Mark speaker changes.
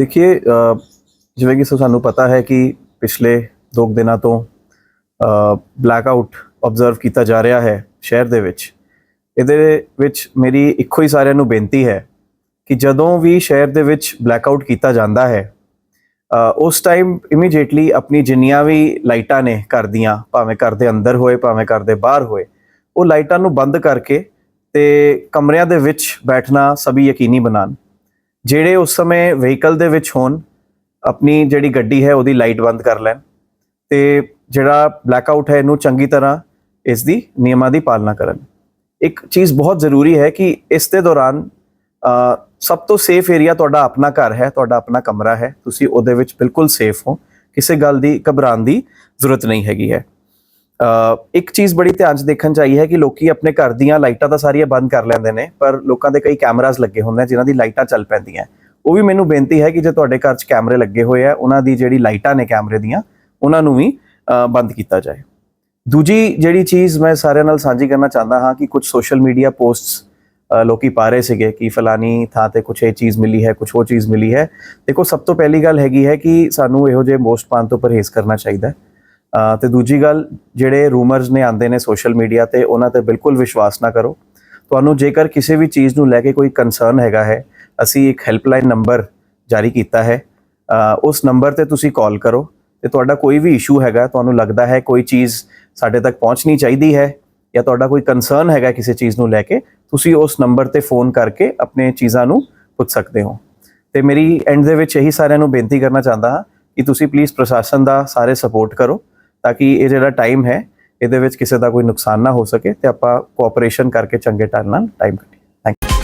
Speaker 1: ਦੇਖिए ਜਿਵੇਂ ਕਿ ਸੋ ਸਾਨੂੰ ਪਤਾ ਹੈ ਕਿ ਪਿਛਲੇ ਦੋ ਕੁ ਦਿਨਾਂ ਤੋਂ ਬਲੈਕ ਆਊਟ ਆਬਜ਼ਰਵ ਕੀਤਾ ਜਾ ਰਿਹਾ ਹੈ ਸ਼ਹਿਰ ਦੇ ਵਿੱਚ। ਇਹਦੇ ਵਿੱਚ ਮੇਰੀ ਇੱਕੋ ਹੀ ਸਾਰਿਆਂ ਨੂੰ ਬੇਨਤੀ ਹੈ ਕਿ ਜਦੋਂ ਵੀ ਸ਼ਹਿਰ ਦੇ ਵਿੱਚ ਬਲੈਕ ਆਊਟ ਕੀਤਾ ਜਾਂਦਾ ਹੈ ਉਸ ਟਾਈਮ ਇਮੀਡੀਏਟਲੀ ਆਪਣੀ ਜਿੰਨੀਆਂ ਵੀ ਲਾਈਟਾਂ ਨੇ ਘਰ ਦੀਆਂ, ਭਾਵੇਂ ਘਰ ਦੇ ਅੰਦਰ ਹੋਏ, ਭਾਵੇਂ ਘਰ ਦੇ ਬਾਹਰ ਹੋਏ, ਉਹ ਲਾਈਟਾਂ ਨੂੰ ਬੰਦ ਕਰਕੇ ਤੇ ਕਮਰਿਆਂ ਦੇ ਵਿੱਚ ਬੈਠਣਾ ਸਭੀ ਯਕੀਨੀ ਬਣਾਉਣ। ਜਿਹੜੇ ਉਸ ਸਮੇਂ ਵਹੀਕਲ ਦੇ ਵਿੱਚ ਹੋਣ, ਆਪਣੀ ਜਿਹੜੀ ਗੱਡੀ ਹੈ ਉਹਦੀ ਲਾਈਟ ਬੰਦ ਕਰ ਲੈਣ ਤੇ ਜਿਹੜਾ ਬਲੈਕਆਊਟ ਹੈ ਇਹਨੂੰ ਚੰਗੀ ਤਰ੍ਹਾਂ ਇਸ ਦੀ ਨਿਯਮਾਂ ਦੀ ਪਾਲਣਾ ਕਰਨ। ਇੱਕ ਚੀਜ਼ ਬਹੁਤ ਜ਼ਰੂਰੀ ਹੈ ਕਿ ਇਸ ਦੇ ਦੌਰਾਨ ਸਭ ਤੋਂ ਸੇਫ ਏਰੀਆ ਤੁਹਾਡਾ ਆਪਣਾ ਘਰ ਹੈ, ਤੁਹਾਡਾ ਆਪਣਾ ਕਮਰਾ ਹੈ, ਤੁਸੀਂ ਉਹਦੇ ਵਿੱਚ ਬਿਲਕੁਲ ਸੇਫ ਹੋ, ਕਿਸੇ ਗੱਲ ਦੀ ਘਬਰਾਉਣ ਦੀ ਜ਼ਰੂਰਤ ਨਹੀਂ ਹੈਗੀ ਹੈ। ਇੱਕ ਚੀਜ਼ ਬੜੀ ਧਿਆਨ 'ਚ ਦੇਖਣ ਚਾਹੀਏ ਹੈ ਕਿ ਲੋਕੀ ਆਪਣੇ ਘਰ ਦੀਆਂ ਲਾਈਟਾਂ ਤਾਂ ਸਾਰੀਆਂ ਬੰਦ ਕਰ ਲੈਂਦੇ ਨੇ, ਪਰ ਲੋਕਾਂ ਦੇ ਕਈ ਕੈਮਰਾਜ਼ ਲੱਗੇ ਹੁੰਦੇ ਆ ਜਿਨ੍ਹਾਂ ਦੀ ਲਾਈਟਾਂ ਚੱਲ ਪੈਂਦੀਆਂ। ਉਹ ਵੀ ਮੈਨੂੰ ਬੇਨਤੀ ਹੈ ਕਿ ਜੇ ਤੁਹਾਡੇ ਘਰ 'ਚ ਕੈਮਰੇ ਲੱਗੇ ਹੋਏ ਆ, ਉਹਨਾਂ ਦੀ ਜਿਹੜੀ ਲਾਈਟਾਂ ਨੇ ਕੈਮਰੇ ਦੀਆਂ, ਉਹਨਾਂ ਨੂੰ ਵੀ ਬੰਦ ਕੀਤਾ ਜਾਏ। ਦੂਜੀ ਜਿਹੜੀ ਚੀਜ਼ ਮੈਂ ਸਾਰਿਆਂ ਨਾਲ ਸਾਂਝੀ ਕਰਨਾ ਚਾਹੁੰਦਾ ਹਾਂ ਕਿ ਕੁਝ ਸੋਸ਼ਲ ਮੀਡੀਆ ਪੋਸਟਸ ਲੋਕੀ ਪਾ ਰਹੇ ਸੀਗੇ ਕਿ ਫਲਾਨੀ ਥਾਂ ਤੇ ਕੁਝ ਇਹ ਚੀਜ਼ ਮਿਲੀ ਹੈ ਕੁਝ ਉਹ ਚੀਜ਼ ਮਿਲੀ ਹੈ। ਦੇਖੋ, ਸਭ ਤੋਂ ਪਹਿਲੀ ਗੱਲ ਹੈਗੀ ਹੈ ਕਿ ਸਾਨੂੰ ਇਹੋ ਜਿਹੇ ਮੋਸਟ ਪਾਉਣ ਤੋਂ ਪਰਹੇਜ਼ ਕਰਨਾ ਚਾਹੀਦਾ ਹੈ। ਤੇ ਦੂਜੀ ਗੱਲ, ਜਿਹੜੇ ਰੂਮਰਸ ਨੇ ਆਉਂਦੇ ਨੇ ਸੋਸ਼ਲ ਮੀਡੀਆ ਤੇ, ਉਹਨਾਂ ਤੇ ਬਿਲਕੁਲ ਵਿਸ਼ਵਾਸ ਨਾ ਕਰੋ। ਤੁਹਾਨੂੰ ਜੇਕਰ ਕਿਸੇ ਵੀ ਚੀਜ਼ ਨੂੰ ਲੈ ਕੇ ਕੋਈ ਕਨਸਰਨ ਹੈਗਾ ਹੈ, ਅਸੀਂ ਇੱਕ ਹੈਲਪਲਾਈਨ ਨੰਬਰ ਜਾਰੀ ਕੀਤਾ ਹੈ। ਉਸ ਨੰਬਰ ਤੇ ਤੁਸੀਂ ਕਾਲ ਕਰੋ ਤੇ ਤੁਹਾਡਾ ਕੋਈ ਵੀ ਇਸ਼ੂ ਹੈਗਾ, ਤੁਹਾਨੂੰ ਲੱਗਦਾ ਹੈ ਕੋਈ ਚੀਜ਼ ਸਾਡੇ ਤੱਕ ਪਹੁੰਚਣੀ ਚਾਹੀਦੀ ਹੈ ਜਾਂ ਤੁਹਾਡਾ ਕੋਈ ਕਨਸਰਨ ਹੈਗਾ ਕਿਸੇ ਚੀਜ਼ ਨੂੰ ਲੈ ਕੇ, ਤੁਸੀਂ ਉਸ ਨੰਬਰ ਤੇ ਫੋਨ ਕਰਕੇ ਆਪਣੇ ਚੀਜ਼ਾਂ ਨੂੰ ਪੁੱਛ ਸਕਦੇ ਹੋ। ਤੇ ਮੇਰੀ ਐਂਡ ਦੇ ਵਿੱਚ ਇਹੀ ਸਾਰਿਆਂ ਨੂੰ ਬੇਨਤੀ ਕਰਨਾ ਚਾਹੁੰਦਾ ਹਾਂ ਕਿ ਤੁਸੀਂ ਪਲੀਜ਼ ਪ੍ਰਸ਼ਾਸਨ ਦਾ ਸਾਰੇ ਸਪੋਰਟ ਕਰੋ। ਤਾਂ ਕਿ ਇਹ ਜਿਹੜਾ ਟਾਈਮ ਹੈ, ਇਹਦੇ ਵਿੱਚ ਕਿਸੇ ਦਾ ਕੋਈ ਨੁਕਸਾਨ ਨਾ ਹੋ ਸਕੇ ਤੇ ਆਪਾਂ ਕੋਆਪਰੇਸ਼ਨ ਕਰਕੇ ਚੰਗੇ ਢੰਗ ਨਾਲ ਟਾਈਮ ਕੱਢੀਏ। Thank you